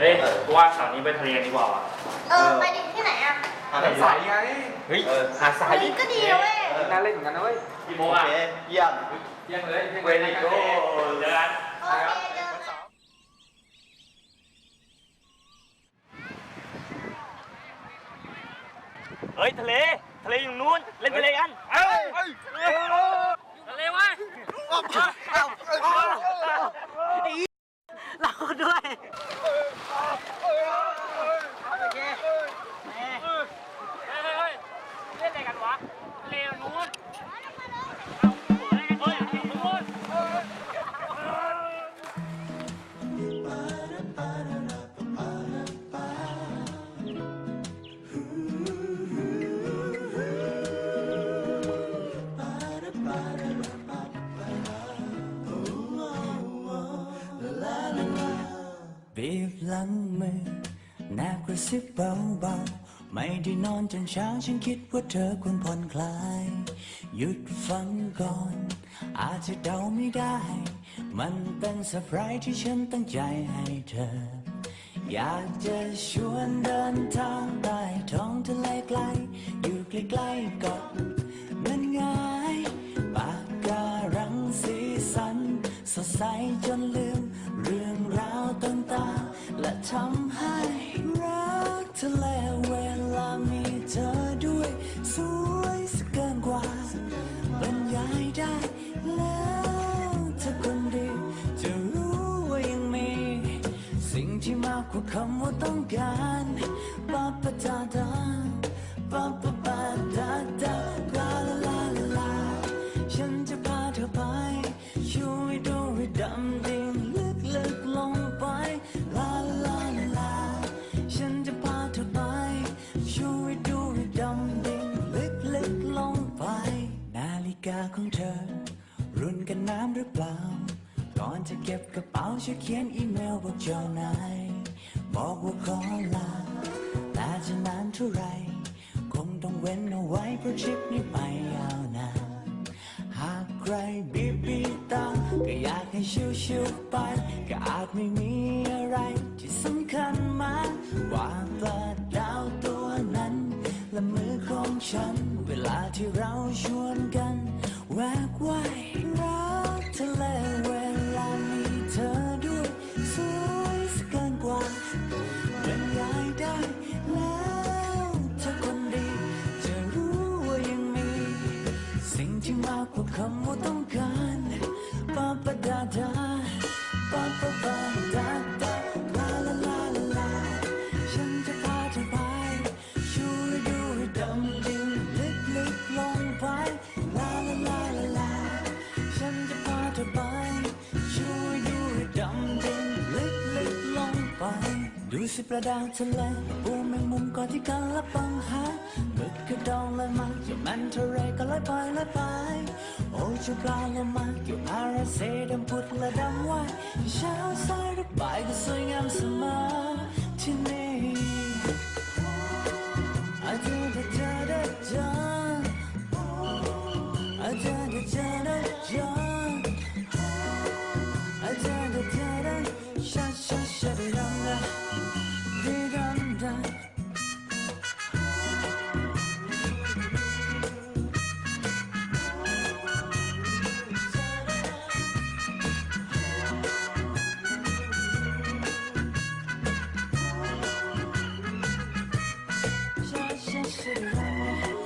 เฮ้ยกูว่าเสาร์นี้ไปทะเลกันดีกว่าว่ะเออ ไปดิที่ไหนอะหาดทรายไงเฮ้ยเออหาดทรายเฮ้ยก็ดีนะเว้ย น่าเล่นเหมือนกันนะเว้ยกี่โมโองอะเคเยี่ยมเที่ยงเลยเวลิโกเจอกัน โอเคเจอกันเฮ้ยทะเล ทะเลอยู่นู้น เล่นทะเลกัน เอ้ยทะเลวะเราด้วย เฮ้ยเฮ้ยเล่นอะไรกันวะเลวนู้นเฮ้ยนู้น บีบหลังมือแนบกระซิบเบาๆ ไม่ได้นอนจนเช้าฉันคิดว่าเธอควรผ่อนคลาย หยุดฟังก่อน อาจจะเดาไม่ได้ มันเป็นเซอร์ไพรส์ที่ฉันตั้งใจให้เธอ อยากจะชวนเดินทางใต้ท้องทะเลไกล อยู่ใกล้ๆกาะนั่นไงปากการังสีสัน สดใสจนลืม เรื่องราวต่างๆและทำ ที่มากกว่าคำว่าต้องการปาปะดาดาปาปะปาดาดาลาลาลาลาลา ฉันจะพาเธอไป ช่วยดูให้ดำดิ่งลึกลึกลงไป ลาลาลาลา ฉันจะพาเธอไป ช่วยดูให้ดำดิ่งลึกลึกลงไป นาฬิกาของเธอ รุ่นกันน้ำหรือเปล่า ก่อนจะเก็บกระเป๋าช่วยเขียนอีเมลบอกเจ้านายบอกว่าขอลาแต่จะนานเท่าไหรคงต้องเว้นเอาไว้เพราะทริปนี้ไปยาวนานหากใครบีบบีบตาก็อยากให้ชิวชิวๆไป ก็อาจไม่มีอะไรที่สำ ประดาทะเลปูแมงมุมก่อนที่กันละปังหาเมึกกระดองลอยมาเกี่ยมนเทะเรก็ลอยไปลอยไป โอ้ชูปลาลอยมาเกี่ยวพาราเซดำพุดและดำวายเช้าสายรือบ่าก็สวยงามเสมอที่นี่อาจจะ just